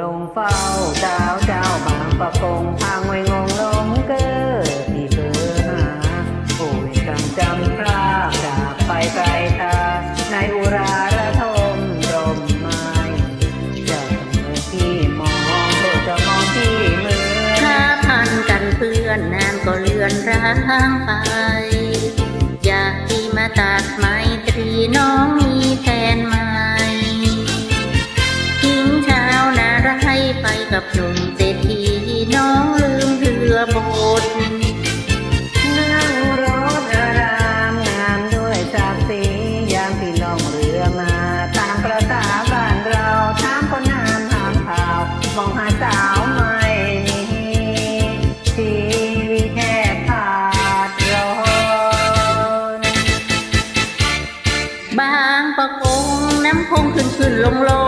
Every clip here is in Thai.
ลงเฝ้าดาวเจ้าบางประกงทางไว้งงลงเกอที่เบอหาผู้จำจำพลาจากไปไกลตาในอุราระทมรมไม้จะเมื่อที่มองโปรดจะมองที่มือถ้าพันกันเพื่อนนานก็เลือนร้างไป อยากที่มาตัดไม้ตรีน้องมี หนุ่มเศรษฐีน้องลืมเรือบทนั่งรถอารามงามด้วยศักดิ์ศรียามที่ล่องเรือมา ตามประสาบ้านเราถามคนน้ำถามข่าวมองหาสาวไม่มีชีวิตแค่ขาดร้อนบางประกงน้ำคงขึ้นขึ้นลงลง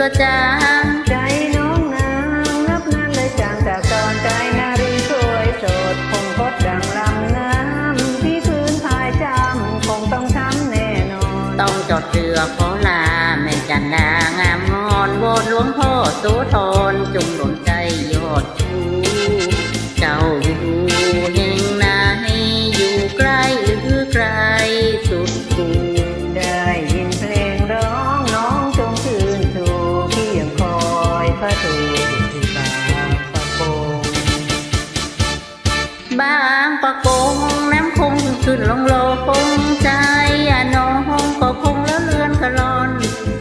ก็จางใจน้องนางนับนานเลยจางจากตอนใจนารีสวยโสดคงพดดังลำน้ำที่พื้นพายจำคงต้องช้ำแน่นอน ต้องจดเรือขอลาแม่จันดางามงอนโบสถ์หลวงพ่อโสธรจงหล่นใจยอดชูเจ้าอยู่แห่งไหนอยู่ นลงลงใจอะน้องก็คงแล้วเลือนกระลอน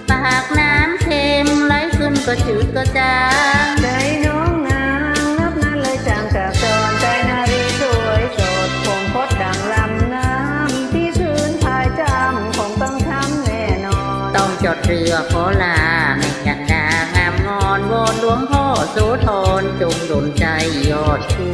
ปากน้ำเค็มไหลขึ้นก็จืดก็จางใจน้องนางนับนานเลยจางจากตอนใจนารีสวยโสดคงพดดังลำน้ำที่พื้นพายจำคงต้องช้ำแน่นอน ต้องจดเรือขอลาแม่จันดางามงอนวอนหลวงพ่อโสธรจงดลใจยอดชู